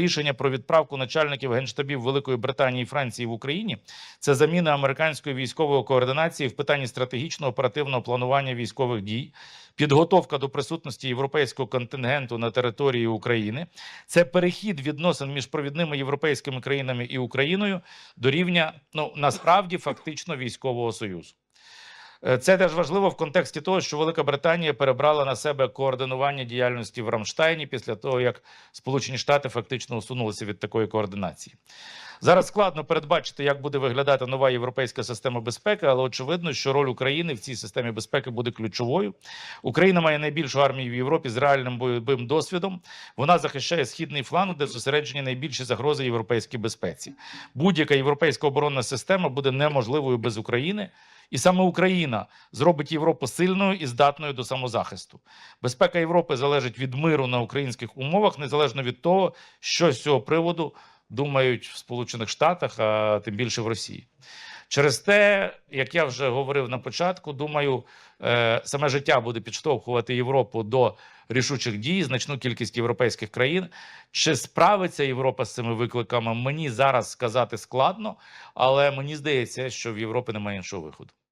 Рішення про відправку начальників генштабів Великої Британії і Франції в Україні це заміна американської військової координації в питанні стратегічного оперативного планування військових дій, підготовка до присутності європейського контингенту на території України. Це перехід відносин між провідними європейськими країнами і Україною до рівня ну насправді фактично військового союзу. Е, Це теж важливо в контексті того, що Велика Британія перебрала на себе координування діяльності в Рамштайні після того, як Сполучені Штати фактично усунулися від такої координації. Зараз складно передбачити, як буде виглядати нова європейська система безпеки, але очевидно, що роль України в цій системі безпеки буде ключовою. Україна має найбільшу армію в Європі з реальним бойовим досвідом. Вона захищає східний фланг, де зосереджені найбільші загрози європейській безпеці. Будь-яка європейська оборонна система буде неможливою без України. І саме Україна зробить Європу сильною і здатною до самозахисту. Безпека Європи залежить від миру на українських умовах, незалежно від того, що з цього приводу думають в Сполучених Штатах, а тим більше в Росії. Через те, як я вже говорив на початку, думаю, е, саме життя буде підштовхувати Європу до рішучих дій, значну кількість європейських країн. Чи справиться Європа з цими викликами? Мені зараз сказати складно, але мені здається, що в Європі немає іншого виходу.